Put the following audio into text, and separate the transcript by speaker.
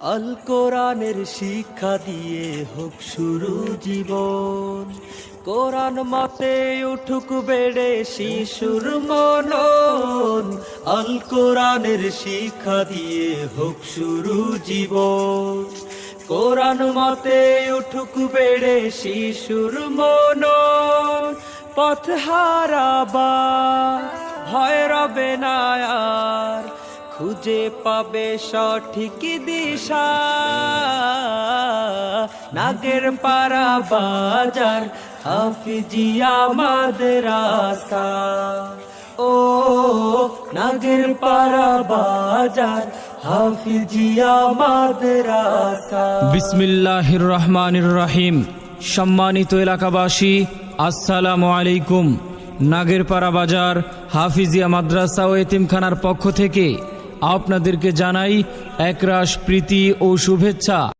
Speaker 1: আল কোরআনের শিক্ষা দিয়ে হোক শুরু জীবন। কোরআন মতে উঠুক বেড়ে শিশুর মনন। আল কোরআনের শিক্ষা দিয়ে হোক শুরু জীবন। কোরআন মতে উঠুক বেড়ে শিশুর মনন। পথ হারাবা ভয় রবে না আর খুঁজে পাবে সঠিক দিশা। নাগের পাড়া বাজার হাফিজিয়া মাদ্রাসা ও নাগের পাড়া বাজার হাফিজিয়া মাদ্রাসা
Speaker 2: বিসমিল্লাহির রহমানির রাহিম। সম্মানিত এলাকাবাসী, আসসালামু আলাইকুম। নাগেরপাড়া বাজার, হাফিজিয়া মাদ্রাসা ও এতিমখানার পক্ষ থেকে আপনাদেরকে জানাই একরাশ প্রীতি ও শুভেচ্ছা।